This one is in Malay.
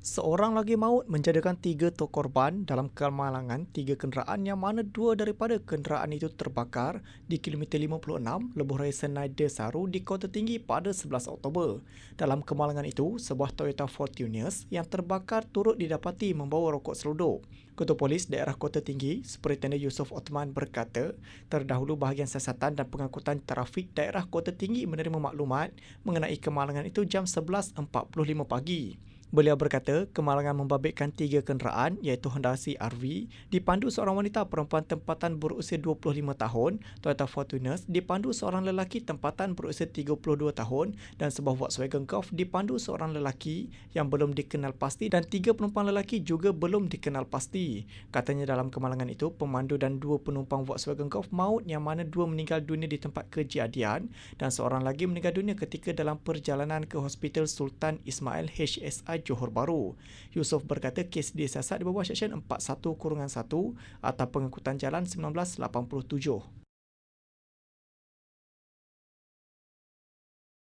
Seorang lagi maut menjadikan tiga tok korban dalam kemalangan tiga kenderaan yang mana dua daripada kenderaan itu terbakar di kilometer 56 Lebuh Raya Senai Desaru di Kota Tinggi pada 11 Oktober. Dalam kemalangan itu, sebuah Toyota Fortuner yang terbakar turut didapati membawa rokok seluduk. Ketua Polis Daerah Kota Tinggi, Superintendent Yusof Othman berkata, terdahulu bahagian siasatan dan pengangkutan trafik Daerah Kota Tinggi menerima maklumat mengenai kemalangan itu jam 11.45 pagi. Beliau berkata kemalangan membabitkan tiga kenderaan iaitu Honda CR-V dipandu seorang wanita perempuan tempatan berusia 25 tahun, Toyota Fortuner dipandu seorang lelaki tempatan berusia 32 tahun dan sebuah Volkswagen Golf dipandu seorang lelaki yang belum dikenal pasti dan tiga penumpang lelaki juga belum dikenal pasti. Katanya dalam kemalangan itu, pemandu dan dua penumpang Volkswagen Golf maut yang mana dua meninggal dunia di tempat kejadian dan seorang lagi meninggal dunia ketika dalam perjalanan ke Hospital Sultan Ismail HSI Johor Bahru. Yusof berkata kes disiasat di bawah Seksyen 41-1 atau pengangkutan jalan 1987.